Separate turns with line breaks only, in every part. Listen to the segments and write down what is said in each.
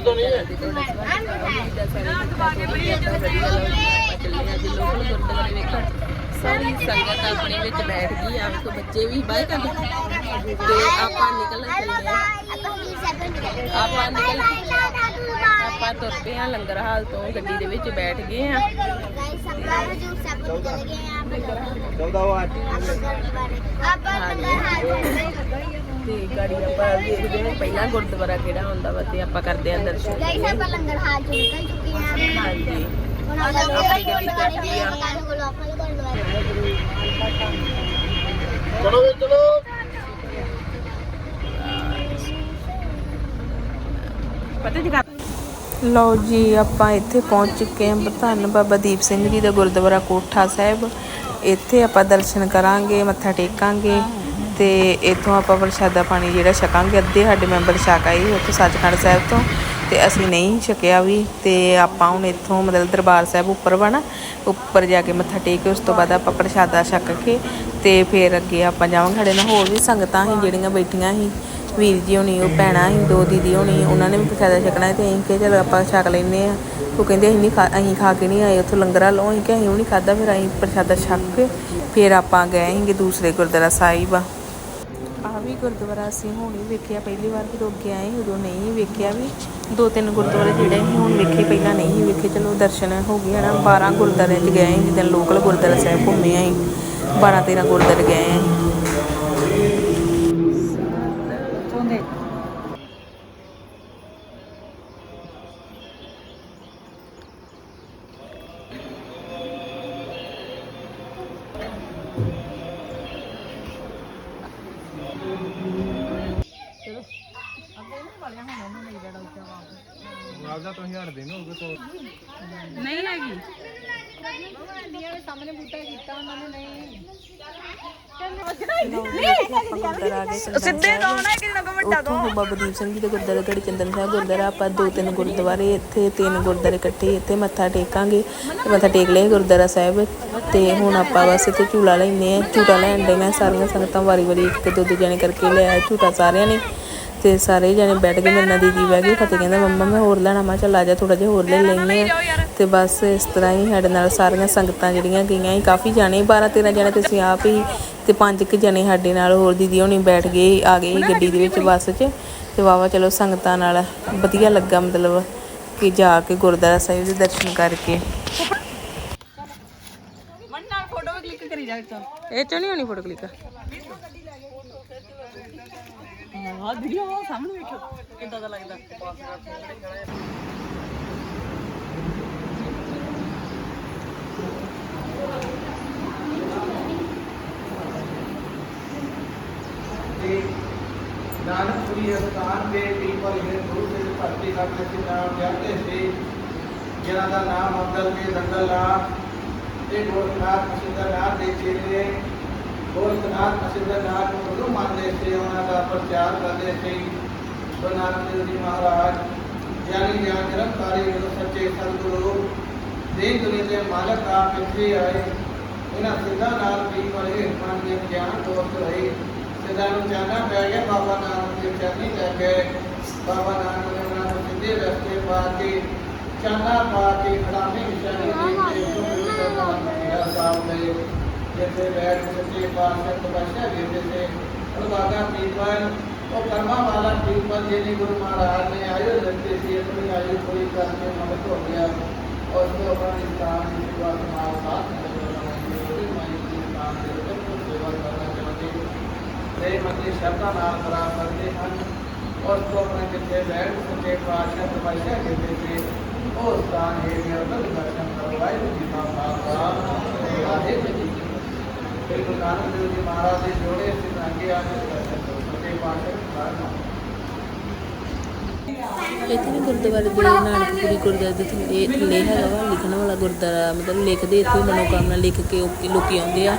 ਤੋਂ ਨਹੀਂ ਹੈ ਨਾ ਤੋਂ ਆਗੇ ਬਰੀਏ ਜੋ ਸਹੀ ਹੋ ਗਏ ਤੋਂ ਨਹੀਂ ਹੈ
ਸਾਰੀ ਸੰਗਤ ਆਪਣੇ ਵਿੱਚ ਬੈਠ ਗਈ ਆ ਵੇਖੋ ਬੱਚੇ ਵੀ ਬਾਹਰ ਕਰ ਤੇ ਆਪਾਂ ਨਿਕਲ ਚੱਲੇ ਆ। ਆਪਾਂ ਨਿਕਲ ਆਪਾਂ ਤੁਰ ਪਏ ਆ ਲੰਗਰ ਹਾਲ ਤੋਂ ਗੱਡੀ ਦੇ ਵਿੱਚ ਬੈਠ ਗਏ ਆ। ਤੇ ਗਾੜੀ ਆਪਾਂ ਦੇਖਦੇ ਹਾਂ ਪਹਿਲਾਂ ਗੁਰਦੁਆਰਾ ਕਿਹੜਾ ਹੁੰਦਾ ਵਾ ਤੇ ਆਪਾਂ ਕਰਦੇ ਆ ਦਰਸ਼ਨ।
ਗਾਈਸ ਆਪਾਂ ਲੰਗਰ ਹਾਲ ਚੁੱਕ ਚੁੱਕੇ ਹਾਂ
ਹਾਂਜੀ।
ਚਲੋ ਵੀ ਚਲੋ
ਪਤਾ ਜੀ ਲਓ ਜੀ, ਆਪਾਂ ਇੱਥੇ ਪਹੁੰਚ ਚੁੱਕੇ ਹਾਂ ਧੰਨ ਬਾਬਾ ਦੀਪ ਸਿੰਘ ਜੀ ਦਾ ਗੁਰਦੁਆਰਾ ਕੋਠਾ ਸਾਹਿਬ। ਇੱਥੇ ਆਪਾਂ ਦਰਸ਼ਨ ਕਰਾਂਗੇ, ਮੱਥਾ ਟੇਕਾਂਗੇ ਤੇ ਇੱਥੋਂ ਆਪਾਂ ਪ੍ਰਸ਼ਾਦਾ ਪਾਣੀ ਜਿਹੜਾ ਛਕਾਂਗੇ, ਅੱਧੇ ਸਾਡੇ ਮੈਂਬਰ ਛਕ ਆਏ ਉੱਥੋਂ ਸੱਚਖੰਡ ਸਾਹਿਬ ਤੋਂ। ਤੇ ਅਸੀਂ ਨਹੀਂ ਛਕਿਆ ਵੀ ਤੇ ਆਪਾਂ ਹੁਣ ਇੱਥੋਂ ਮਤਲਬ ਦਰਬਾਰ ਸਾਹਿਬ ਉੱਪਰ ਬਣਾ ਉੱਪਰ ਜਾ ਕੇ ਮੱਥਾ ਟੇਕ ਕੇ ਉਸ ਤੋਂ ਬਾਅਦ ਆਪਾਂ ਪ੍ਰਸ਼ਾਦਾ ਛਕ ਕੇ ਤੇ ਫਿਰ ਅੱਗੇ ਆਪਾਂ ਜਾਵਾਂਗੇ। ਸਾਡੇ ਨਾਲ ਹੋਰ ਵੀ ਸੰਗਤਾਂ ਸੀ ਜਿਹੜੀਆਂ ਬੈਠੀਆਂ ਸੀ। ਵੀਰ ਜੀ ਹੋਣੀ, ਉਹ ਭੈਣਾਂ ਸੀ, ਦੋ ਦੀਦੀ ਹੋਣੀ, ਉਹਨਾਂ ਨੇ ਵੀ ਪ੍ਰਸ਼ਾਦਾ ਛਕਣਾ ਸੀ ਤੇ ਅਸੀਂ ਕਿ ਚਲ ਆਪਾਂ ਛਕ ਲੈਨੇ ਆ ਉਹ ਕਹਿੰਦੇ ਅਸੀਂ ਨਹੀਂ ਖਾ, ਅਸੀਂ ਖਾ ਕੇ ਨਹੀਂ ਆਏ, ਉੱਥੋਂ ਲੰਗਰਾਂ ਲਓ ਅਸੀਂ ਕਿ ਅਸੀਂ ਉਹ ਨਹੀਂ ਖਾਦਾ ਫਿਰ ਅਸੀਂ ਪ੍ਰਸ਼ਾਦਾ ਛਕ ਕੇ ਫਿਰ ਆਪਾਂ ਗਏ ਸੀਗੇ ਦੂਸਰੇ ਗੁਰਦੁਆਰਾ ਸਾਹਿਬ। ਆ ਵੀ ਗੁਰਦੁਆਰਾ ਅਸੀਂ ਹੁਣ ਹੀ ਵੇਖਿਆ, ਪਹਿਲੀ ਵਾਰ ਜਦੋਂ ਅੱਗੇ ਆਏ, ਉਦੋਂ ਨਹੀਂ ਵੇਖਿਆ ਵੀ। ਦੋ ਤਿੰਨ ਗੁਰਦੁਆਰੇ ਜਿਹੜੇ ਅਸੀਂ ਹੁਣ ਵੇਖੇ, ਪਹਿਲਾਂ ਨਹੀਂ ਵੇਖੇ। ਚਲੋ ਦਰਸ਼ਨ ਹੋ ਗਏ, ਹਨਾ। 12 ਗੁਰਦੁਆਰੇ 'ਚ ਗਏ ਜਿੱਦਾਂ ਲੋਕਲ ਗੁਰਦੁਆਰਾ ਸਾਹਿਬ ਘੁੰਮੇ ਆਂ 12 13 ਗੁਰਦੁਆਰੇ ਗਏ ਨਹੀਂ ਹੈਗੀ। ਸਿੱਧੇ ਦੋਣਾ ਕਿ ਨਾ ਵੱਡਾ ਦੋ। ਬਾਬਾ ਦੀਪ ਸਿੰਘ ਜੀ ਦੇ ਗੁਰਦੁਆਰੇ ਗੜੀ ਚੰਦਨ ਸਾਹਿਬ ਗੁਰਦੁਆਰਾ ਆਪਾਂ ਦੋ ਤਿੰਨ ਗੁਰਦੁਆਰੇ ਇੱਥੇ ਤਿੰਨ ਗੁਰਦੁਆਰੇ ਇਕੱਠੇ ਇੱਥੇ ਮੱਥਾ ਟੇਕਾਂਗੇ ਮੱਥਾ ਟੇਕ ਲਏ ਗੁਰਦੁਆਰਾ ਸਾਹਿਬ। ਤੇ ਹੁਣ ਆਪਾਂ ਬਸ ਇੱਥੇ ਝੂਲਾ ਲੈਨੇ ਆ ਝੂਟਾ ਲੈਣ ਦੇ ਮੈਂ ਸਾਰੀਆਂ ਸੰਗਤਾਂ ਵਾਰੀ ਵਾਰੀ ਇੱਕ ਦੋ ਦੋ ਜਣੇ ਕਰਕੇ ਲਿਆ ਝੂਟਾ ਸਾਰਿਆਂ ਨੇ। ਤੇ ਸਾਰੇ ਜਣੇ ਬੈਠ ਕੇ ਮੇਰੇ ਨਾਲ ਦੀਦੀ ਬਹਿ ਗਈ ਫਤਿਹ ਕਹਿੰਦਾ ਮੰਮਾ ਮੈਂ ਹੋਰ ਲੈਣਾ। ਮੈਂ ਚੱਲ ਆ ਜਾ ਥੋੜਾ ਜਿਹਾ ਹੋਰ ਲੈ ਲੈਨੇ ਆ ਤੇ ਬਸ ਇਸ ਤਰ੍ਹਾਂ ਹੀ ਸਾਡੇ ਨਾਲ ਸਾਰੀਆਂ ਸੰਗਤਾਂ ਜਿਹੜੀਆਂ ਗਈਆਂ ਸੀ ਕਾਫੀ ਜਾਣੇ 12 13 ਜਣੇ ਤੇ ਅਸੀਂ ਆਪ ਹੀ ਤੇ ਪੰਜ ਕੁ ਜਣੇ ਸਾਡੇ ਨਾਲ ਹੋਰ ਦੀਦੀ ਹੋਣੀ ਬੈਠ ਗਏ ਆ ਗਏ ਗੱਡੀ ਦੇ ਵਿੱਚ ਬੱਸ 'ਚ। ਤੇ ਵਾਵਾ ਚਲੋ ਸੰਗਤਾਂ ਨਾਲ ਵਧੀਆ ਲੱਗਾ ਮਤਲਬ ਕਿ ਜਾ ਕੇ ਗੁਰਦੁਆਰਾ ਸਾਹਿਬ ਦੇ ਦਰਸ਼ਨ ਕਰਕੇ। ਇਹ ਚੋਂ ਨਹੀਂ ਹੋਣੀ ਫੋਟੋ ਕਲਿੱਕ
ਹਾਂ ਵੀਡੀਓ ਸਾਹਮਣੇ ਵੇਖੋ ਕਿੱਦਾਂ ਦਾ ਲੱਗਦਾ?
ਨਾਨਕਪੁਰੀ ਅਸਥਾਨ ਦੇ ਪੀਪਲ ਦੇ ਗੁਰੂ ਦੇ ਭਗਤੀ ਕਰਦੇ ਸੀ ਨਾਮ ਜਾਂਦੇ ਸੀ ਜਿਨ੍ਹਾਂ ਦਾ ਨਾਮ ਅੰਦਰ ਕੇ ਦੰਗਲ ਤੇ ਗੋਰਖਨਾਥ ਮਸਿੰਦਰ ਨਾਥ ਦੇ ਚੇਲੇ ਗੋਰਖਨਾਥ ਮਸਿੰਦਰ ਨੂੰ ਗੁਰੂ ਮੰਨਦੇ ਸੀ, ਉਹਨਾਂ ਦਾ ਪ੍ਰਚਾਰ ਕਰਦੇ ਸੀ। ਗੁਰੂ ਨਾਨਕ ਦੇਵ ਜੀ ਮਹਾਰਾਜ ਗਿਆਨੀ ਗਿਆਨ ਨਿਰੰਕਾਰੀ ਗੁਰੂ, ਸੱਚੇ ਸਤਿਗੁਰੂ ਦੇ ਦੁਨੀਆ ਦੇ ਮਾਲਕ ਆਪ ਇੱਥੇ ਆਏ। ਇਹਨਾਂ ਸਿੱਧਾ ਨਾਲ ਵੀ ਵਾਲੇ ਮਨ ਦੇ ਗਿਆਨ ਦੋਸਤ ਰਹੇ। ਸਿੱਧਾ ਨੂੰ ਜਾਣਾ ਪੈ ਗਿਆ, ਬਾਬਾ ਨਾਨਕ ਦੇ ਚਰਨੀ ਲੈ ਕੇ ਬਾਬਾ ਨਾਨਕ ਨੇ ਉਹਨਾਂ ਨੂੰ ਸਿੱਧੇ ਰਸਤੇ ਪਾ ਕੇ ਚਾਨਾ ਪਾ ਕੇ ਖੜਾਵੇਂ ਨਿਸ਼ਾਨੇ ਦੇ ਕੇ ਗੁਰੂ ਦਾ ਮੇਰਾ ਸਾਹਿਬ जैसे वैद सचे पार्श्व तपस्या तो जैसे और बागा पीपल और कर्मा वाला पीपल जिन्हें गुरु महाराज ने आयु के लिए थोड़ी आयु पूरी करके मदद हो गया। और उसको अपना स्थान की शुरुआत हमारे साथ श्रीमती श्रद्धा नाम करते हैं। और उसको अपने बैठ सके तपस्या तो और स्थान दर्शन करवाए राधे जी ਗੁਰੂ ਨਾਨਕ ਦੇਵ ਜੀ ਮਹਾਰਾਜ ਦੇ ਜੋੜੇ ਅਸੀਂ ਆ ਕੇ ਦਰਸ਼ਨ ਕਰੋ ਸੱਚੇ
ਇੱਥੇ ਵੀ ਗੁਰਦੁਆਰੇ ਦੇ ਨਾਨਕਪੁਰੀ ਗੁਰਦੁਆਰੇ ਦੇ ਥੱਲੇ ਥੱਲੇ ਹੈਗਾ ਵਾ, ਲਿਖਣ ਵਾਲਾ ਗੁਰਦੁਆਰਾ, ਮਤਲਬ ਲਿਖਦੇ ਇੱਥੇ ਮਨੋਕਾਮਨਾ ਲਿਖ ਕੇ ਉਹ ਲੋਕੀ ਆਉਂਦੇ ਆ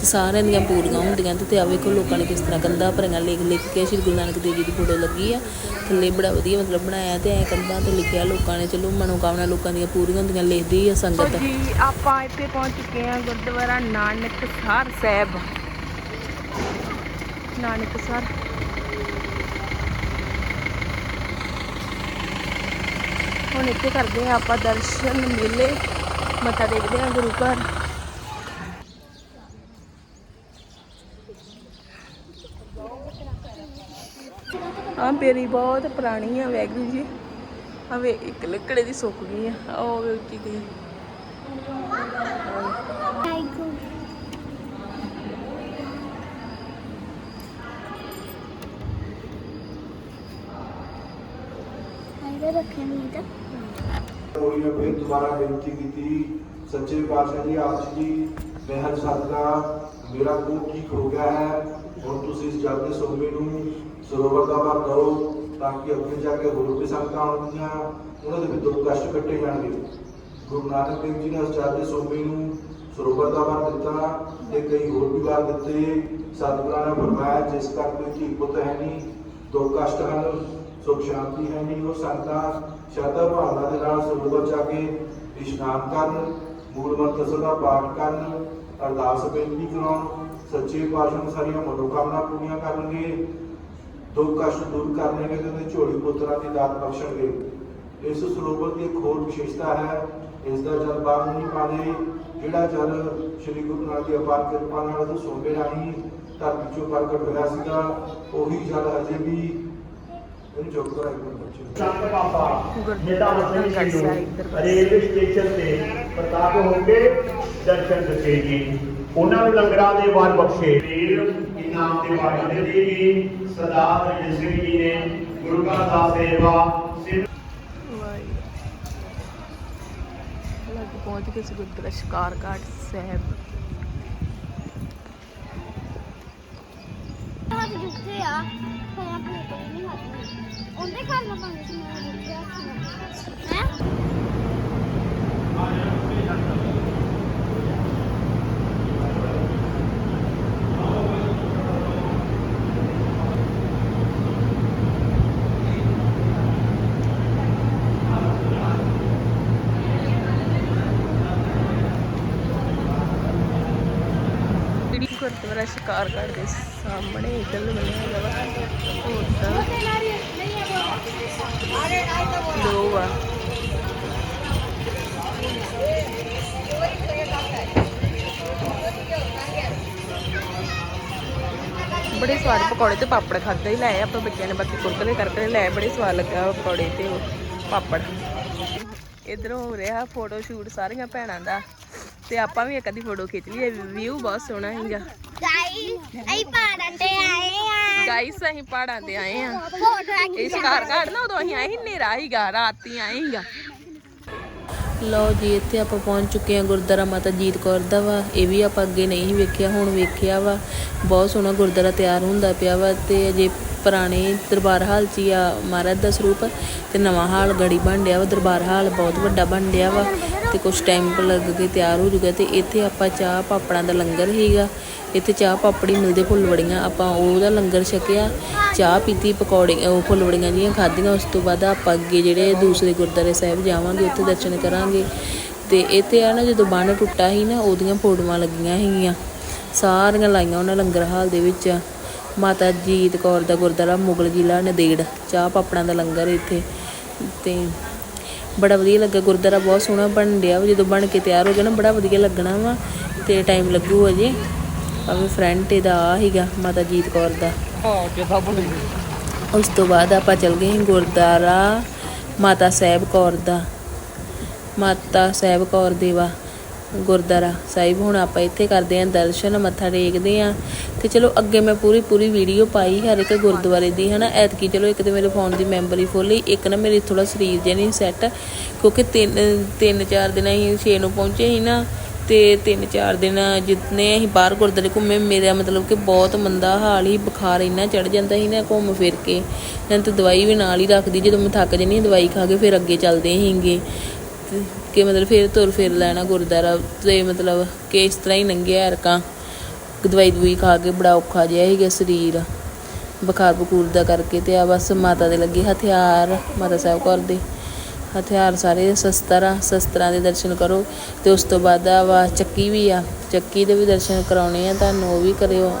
ਤੇ ਸਾਰਿਆਂ ਦੀਆਂ ਪੂਰੀਆਂ ਹੁੰਦੀਆਂ ਤੇ ਆ ਵੇਖੋ ਲੋਕਾਂ ਨੇ ਕਿਸ ਤਰ੍ਹਾਂ ਕੰਧਾਂ ਭਰੀਆਂ ਲਿਖ ਲਿਖ ਕੇ ਸ਼੍ਰੀ ਗੁਰੂ ਨਾਨਕ ਦੇਵ ਜੀ ਦੀ ਫੋਟੋ ਲੱਗੀ ਆ, ਥੱਲੇ ਬੜਾ ਵਧੀਆ ਮਤਲਬ ਬਣਾਇਆ ਤੇ ਐ ਕੰਧਾਂ ਤੇ ਲਿਖਿਆ ਲੋਕਾਂ ਨੇ, ਚਲੋ ਮਨੋਕਾਮਨਾ ਲੋਕਾਂ ਦੀਆਂ ਪੂਰੀਆਂ ਹੁੰਦੀਆਂ ਲਿਖਦੀ ਆ ਸੰਗਤ। ਜੀ, ਆਪਾਂ ਇੱਥੇ ਪਹੁੰਚ ਚੁੱਕੇ ਆ ਗੁਰਦੁਆਰਾ ਨਾਨਕਸਰ ਸਾਹਿਬ। ਨਾਨਕਸਰ ਹੁਣ ਇੱਥੇ ਕਰਦੇ ਆ ਆਪਾਂ ਦਰਸ਼ਨ ਮੇਲੇ। ਮੱਥਾ ਟੇਕਦੇ ਆ ਗੁਰੂ ਘਰ। ਆ ਬੇਰੀ ਬਹੁਤ ਪੁਰਾਣੀ ਆ ਵੈਗਰੂ ਜੀ। ਆ ਵੇ ਇੱਕ ਲੱਕੜੇ ਦੀ ਸੁੱਕ ਗਈ ਆ। ਉਹ ਵੇ ਉੱਚੀ ਗਈ।
ਇਹਦੇ ਤਾਂ।
ਹੋਈ ਨੇ ਫਿਰ ਦੁਬਾਰਾ ਬੇਨਤੀ ਕੀਤੀ। ਸੱਚੇ ਪਾਤਸ਼ਾਹ ਜੀ, ਆਪ ਜੀ ਮਹਿਲ ਸਦਕਾ ਮੇਰਾ ਕੋਟ ਕੀ ਖੋ ਗਿਆ ਹੈ। ਹੁਣ ਤੁਸੀਂ ਇਸ ਜਲ ਦੇ ਸੋਮੇ ਨੂੰ ਸਰੋਵਰ ਦਾ ਭਰ ਕਰੋ ਤਾਂ ਕਿ ਅੱਗੇ ਜਾ ਕੇ ਹੋਰ ਵੀ ਸੰਗਤਾਂ ਆਉਣਗੀਆਂ। ਉਹਨਾਂ ਦੇ ਵੀ ਦੁੱਖ ਕਸ਼ਟ ਕੱਟੇ ਜਾਣਗੇ। ਗੁਰੂ ਨਾਨਕ ਦੇਵ ਜੀ ਨੇ ਇਸ ਜਲ ਦੇ ਸੋਮੇ ਨੂੰ ਸਰੋਵਰ ਦਾ ਵਰ ਦਿੱਤਾ ਤੇ ਕਈ ਹੋਰ ਵੀ ਵਾਰ ਦਿੱਤੇ। ਸਤਿਗੁਰਾਂ ਨੇ ਫਰਮਾਇਆ, ਜਿਸ ਘਰ ਕੋਈ ਧੀ ਪੁੱਤ ਹੈ ਨਹੀਂ, ਦੁੱਖ ਕਸ਼ਟ ਹਨ, ਸੁਖ ਸ਼ਾਂਤੀ ਹੈ ਨਹੀਂ, ਉਹ ਸੰਗਤਾਂ ਸ਼ਰਧਾ ਭਾਵਨਾ ਦੇ ਨਾਲ ਸਰੋਵਰ ਜਾ ਕੇ ਇਸ਼ਨਾਨ ਕਰਨ, ਮੂਲ ਮੰਤਰ ਦਾ ਪਾਠ ਕਰਨ, ਅਰਦਾਸ ਬੇਨਤੀ ਕਰਾਉਣ, ਸੱਚੇ ਪਾਤਸ਼ਾਹ ਨੂੰ ਸਾਰੀਆਂ ਮਨੋਕਾਮਨਾ ਪੂਰੀਆਂ ਕਰਨਗੇ, ਦੁੱਖ ਕਸ਼ਟ ਦੂਰ ਕਰਨਗੇ ਤੇ ਉਹਦੇ ਝੋਲੀ ਪੁੱਤਰਾਂ ਦੀ ਦਾਤ ਬਖਸ਼ਣਗੇ। ਇਸ ਸਰੋਵਰ ਦੀ ਇੱਕ ਹੋਰ ਵਿਸ਼ੇਸ਼ਤਾ ਹੈ, ਇਸ ਦਾ ਜਲ ਬਾਹਰ ਨਹੀਂ ਪਾਦੇ ਜਿਹੜਾ ਜਲ ਸ੍ਰੀ ਗੁਰੂ ਨਾਨਕ ਦੀ ਅਪਾਰ ਕਿਰਪਾ ਨਾਲ ਉਹ ਸੋਨੇ ਰਾਹੀਂ ਧਰਤੀ ਚੋਂ ਪ੍ਰਗਟ ਹੋਇਆ ਸੀਗਾ, ਉਹੀ ਜਲ ਅਜੇ ਵੀ
ਗੁਰਦੁਆਰਾ ਦਰਬਾਰ
ਨੂੰ ਰੇਲਵੇ ਸਟੇਸ਼ਨ ਤੇ ਪ੍ਰਤਾਪ ਹੋ ਕੇ ਦਰਸ਼ਨ ਦਿੱਤੇ ਜੀ। ਉਹਨਾਂ ਨੂੰ ਲੰਗਰਾਂ ਦੇ ਵਾਰ ਬਖਸ਼ੇ। ਇਨਾਮ ਦੇ ਵਾਰ ਦਿੱਤੇ ਜੀ? ਸਰਦਾਰ ਰਜਿੰਦਰ ਸਿੰਘ ਜੀ ਨੇ ਗੁਰੂ ਘਰ ਦਾ ਸੇਵਾ
ਲੱਗ ਪਹੁੰਚ ਗਏ ਸੀ ਗੁਰਦੁਆਰਾ ਸ਼ਿਕਾਰਘਾਟ ਸਾਹਿਬ।
ਹੱਥ ਜੁੱਤੇ ਆ ਪਰ ਆਪਣੇ ਕੋਲ ਨਹੀਂ ਹੱਥ ਉਹਦੇ ਘਰ ਨਾ ਪਾਣੀ ਸੀ ਮੈਂ ਜੁੱਤੇ ਹੈ
ਜਿਹੜੀ ਗੁਰਦੁਆਰਾ ਸ਼ਿਕਾਰਘਾਟ ਦੇ ਸਾਹਮਣੇ ਇਧਰ ਬਣਿਆ ਵਾ ਹੋਟਲ ਦੋ ਆ। ਬੜੇ ਸਵਾਦ ਪਕੌੜੇ ਤੇ ਪਾਪੜ ਖਾਦੇ ਹੀ ਲਾਏ ਆਪਾਂ ਬੱਚਿਆਂ ਨੇ ਬਾਕੀ ਕੁਰਕਰੇ ਕਰਕੇ ਲਏ ਬੜੇ ਸਵਾਦ ਲੱਗਾ ਪਕੌੜੇ ਤੇ ਪਾਪੜ। ਇਧਰ ਹੋ ਰਿਹਾ ਫੋਟੋ ਸ਼ੂਟ ਸਾਰੀਆਂ ਭੈਣਾਂ ਦਾ। ਤੇ ਆਪਾਂ ਵੀ ਇੱਕ ਅੱਧੀ ਫੋਟੋ ਖਿੱਚ ਲਈ ਵਿਊ ਬਹੁਤ ਸੋਹਣਾ ਹੈਗਾ
ਗਾਈ ਅਸੀਂ ਪਹਾੜਾਂ ਤੇ ਆਏ ਆ।
ਗਾਈਸ ਅਸੀਂ ਪਹਾੜਾਂ ਤੇ ਆਏ ਆ
ਫੋਟੋ
ਇਹ ਘਾਟ ਨਾ ਉਦੋਂ ਅਸੀਂ ਆਏ ਸੀ, ਹਨੇਰਾ ਹੀਗਾ ਰਾਤੀ ਆਏ ਹੀਗਾ ਲਓ ਜੀ, ਇੱਥੇ ਆਪਾਂ ਪਹੁੰਚ ਚੁੱਕੇ ਹਾਂ ਗੁਰਦੁਆਰਾ ਮਾਤਾ ਜੀਤ ਕੌਰ ਦਾ ਵਾ। ਇਹ ਵੀ ਆਪਾਂ ਅੱਗੇ ਨਹੀਂ ਵੇਖਿਆ, ਹੁਣ ਵੇਖਿਆ ਵਾ। ਬਹੁਤ ਸੋਹਣਾ ਗੁਰਦੁਆਰਾ ਤਿਆਰ ਹੁੰਦਾ ਪਿਆ ਵਾ ਤੇ ਅਜੇ ਪੁਰਾਣੇ ਦਰਬਾਰ ਹਾਲ 'ਚ ਹੀ ਆ ਮਹਾਰਾਜ ਦਾ ਸਰੂਪ ਤੇ ਨਵਾਂ ਹਾਲ ਗੜੀ ਬਣ ਡਿਆ ਵਾ, ਦਰਬਾਰ ਹਾਲ ਬਹੁਤ ਵੱਡਾ ਬਣ ਡਿਆ ਵਾ। ਤੇ ਕੁਝ ਟਾਈਮ ਲੱਗ ਕੇ ਤਿਆਰ ਹੋ ਜੂਗਾ ਤੇ ਇੱਥੇ ਆਪਾਂ ਚਾਹ ਪਾਪੜਾਂ ਦਾ ਲੰਗਰ ਹੀਗਾ ਇੱਥੇ ਚਾਹ ਪਾਪੜੀ ਮਿਲਦੇ ਫੁੱਲਵੜੀਆਂ ਆਪਾਂ ਉਹਦਾ ਲੰਗਰ ਛਕਿਆ, ਚਾਹ ਪੀਤੀ, ਪਕੌੜੇ, ਉਹ ਫੁੱਲਵੜੀਆਂ ਜੀਆਂ ਖਾਧੀਆਂ। ਉਸ ਤੋਂ ਬਾਅਦ ਆਪਾਂ ਅੱਗੇ ਜਿਹੜੇ ਦੂਸਰੇ ਗੁਰਦੁਆਰੇ ਸਾਹਿਬ ਜਾਵਾਂਗੇ, ਉੱਥੇ ਦਰਸ਼ਨ ਕਰਾਂਗੇ। ਤੇ ਇੱਥੇ ਆ ਨਾ, ਜਦੋਂ ਬੰਨ ਟੁੱਟਾ ਸੀ ਨਾ, ਉਹਦੀਆਂ ਫੋਟੋਆਂ ਲੱਗੀਆਂ ਸੀਗੀਆਂ। ਸਾਰੀਆਂ ਲਾਈਆਂ ਉਹਨਾਂ ਲੰਗਰ ਹਾਲ ਦੇ ਵਿੱਚ। ਮਾਤਾ ਜੀਤ ਕੌਰ ਦਾ ਗੁਰਦੁਆਰਾ, ਮੁਗਲ ਜ਼ਿਲ੍ਹਾ, ਨਦੇੜ। ਚਾਹ ਪਾਪੜਾਂ ਦਾ ਲੰਗਰ ਇੱਥੇ। ਤੇ ਬੜਾ ਵਧੀਆ ਲੱਗਾ ਗੁਰਦੁਆਰਾ ਬਹੁਤ ਸੋਹਣਾ ਬਣ ਡਿਆ ਵਾ ਜਦੋਂ ਬਣ ਕੇ ਤਿਆਰ ਹੋ ਗਿਆ ਨਾ ਬੜਾ ਵਧੀਆ ਲੱਗਣਾ ਵਾ ਤੇ ਟਾਈਮ ਲੱਗੂ ਅਜੇ ਭਾਵੇਂ ਫਰੰਟ ਇਹਦਾ ਆ ਹੀਗਾ ਮਾਤਾ ਜੀਤ ਕੌਰ ਦਾ। ਉਸ ਤੋਂ ਬਾਅਦ ਆਪਾਂ ਚੱਲ ਗਏ ਗੁਰਦੁਆਰਾ ਮਾਤਾ ਸਾਹਿਬ ਕੌਰ ਦਾ। ਮਾਤਾ ਸਾਹਿਬ ਕੌਰ ਦੇਵਾ ਗੁਰਦੁਆਰਾ ਸਾਹਿਬ। ਹੁਣ ਆਪਾਂ ਇੱਥੇ ਕਰਦੇ ਆਂ ਦਰਸ਼ਨ, ਮੱਥਾ ਟੇਕਦੇ ਆਂ ਤੇ ਚਲੋ ਅੱਗੇ ਮੈਂ ਪੂਰੀ ਪੂਰੀ ਵੀਡੀਓ ਪਾਈ ਹਰ ਇੱਕ ਗੁਰਦੁਆਰੇ ਦੀ, ਹਨਾ? ਐਤਕੀ ਚਲੋ ਇੱਕ ਤੇ ਮੇਰੇ ਫੋਨ ਦੀ ਮੈਮਰੀ ਫੁੱਲ ਹੀ, ਇੱਕ ਨਾ ਮੇਰੀ ਥੋੜਾ ਸਰੀਰ ਜਿਹਾ ਨਹੀਂ ਸੈੱਟ ਕਿਉਂਕਿ ਤਿੰਨ ਤਿੰਨ ਚਾਰ ਦਿਨ ਅਸੀਂ 6 ਨੂੰ ਪਹੁੰਚੇ ਸੀ ਨਾ, ਤੇ ਤਿੰਨ ਚਾਰ ਦਿਨ ਜਿਤਨੇ ਅਸੀਂ ਬਾਹਰ ਗੁਰਦੁਆਰੇ ਘੁੰਮੇ, ਮੇਰਾ ਮਤਲਬ ਕਿ ਬਹੁਤ ਮੰਦਾ ਹਾਲ ਹੀ, ਬੁਖਾਰ ਇੰਨਾ ਚੜ ਜਾਂਦਾ ਸੀ ਨਾ ਘੁੰਮ ਫਿਰ ਕੇ। ਜਾਂ ਦਵਾਈ ਵੀ ਨਾਲ ਹੀ ਰੱਖਦੀ, ਜਦੋਂ ਮੈਂ ਥੱਕ ਜੰਨੀ ਦਵਾਈ ਖਾ ਕੇ ਫਿਰ ਅੱਗੇ ਚੱਲਦੇ ਸੀਗੇ। ਕਿ ਮਤਲਬ ਫਿਰ ਤੁਰ ਫਿਰ ਲੈਣਾ ਗੁਰਦੁਆਰਾ ਤੇ ਮਤਲਬ ਕਿ ਇਸ ਤਰ੍ਹਾਂ ਹੀ ਲੰਘਿਆ ਅਰਕਾਂ ਦਵਾਈ ਦਵਾਈ ਖਾ ਕੇ ਬੜਾ ਔਖਾ ਜਿਹਾ ਸੀਗਾ ਸਰੀਰ। ਬੁਖਾਰ ਬਕੂਰ ਦਾ ਕਰਕੇ ਤੇ ਆ ਬਸ ਮਾਤਾ ਦੇ ਲੱਗੇ ਹਥਿਆਰ, ਮਾਤਾ ਸਾਹਿਬ ਕੌਰ ਦੇ। ਹਥਿਆਰ ਸਾਰੇ ਸ਼ਸਤਰਾਂ ਸ਼ਸਤਰਾਂ ਦੇ ਦਰਸ਼ਨ ਕਰੋ। ਤੇ ਉਸ ਤੋਂ ਬਾਅਦ ਆ ਵਾ ਚੱਕੀ ਵੀ ਆ। ਚੱਕੀ ਦੇ ਵੀ ਦਰਸ਼ਨ ਕਰਾਉਣੇ ਆ, ਤੁਹਾਨੂੰ ਉਹ ਵੀ ਕਰਿਓ।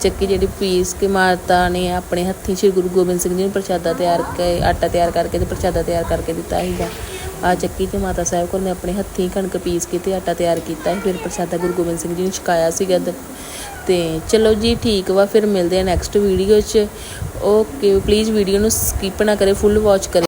ਚੱਕੀ ਜਿਹੜੀ ਪੀਸ ਕੇ ਮਾਤਾ ਨੇ ਆਪਣੇ ਹੱਥੀਂ ਸ਼੍ਰੀ ਗੁਰੂ ਗੋਬਿੰਦ ਸਿੰਘ ਜੀ ਨੂੰ ਪ੍ਰਸ਼ਾਦਾ ਤਿਆਰ ਕੇ, ਆਟਾ ਤਿਆਰ ਕਰਕੇ ਤੇ ਪ੍ਰਸ਼ਾਦਾ ਤਿਆਰ ਕਰਕੇ ਦਿੱਤਾ ਸੀਗਾ। ਆ ਚੱਕੀ ਤੇ ਮਾਤਾ ਸਾਹਿਬ ਕੋਲ ਨੇ ਆਪਣੇ ਹੱਥੀਂ ਕਣਕ ਪੀਸ ਕੇ ਤੇ ਆਟਾ ਤਿਆਰ ਕੀਤਾ ਸੀ, ਫਿਰ ਪ੍ਰਸ਼ਾਦਾ ਗੁਰੂ ਗੋਬਿੰਦ ਸਿੰਘ ਜੀ ਨੂੰ ਛਕਾਇਆ ਸੀਗਾ ਦ- ਤੇ ਚਲੋ ਜੀ ਠੀਕ ਵਾ, ਫਿਰ ਮਿਲਦੇ ਆ ਨੈਕਸਟ ਵੀਡੀਓ 'ਚ। ਓਕੇ ਪਲੀਜ਼ ਵੀਡੀਓ ਨੂੰ ਸਕਿਪ ਨਾ ਕਰੇ ਫੁੱਲ ਵਾਚ ਕਰੇ।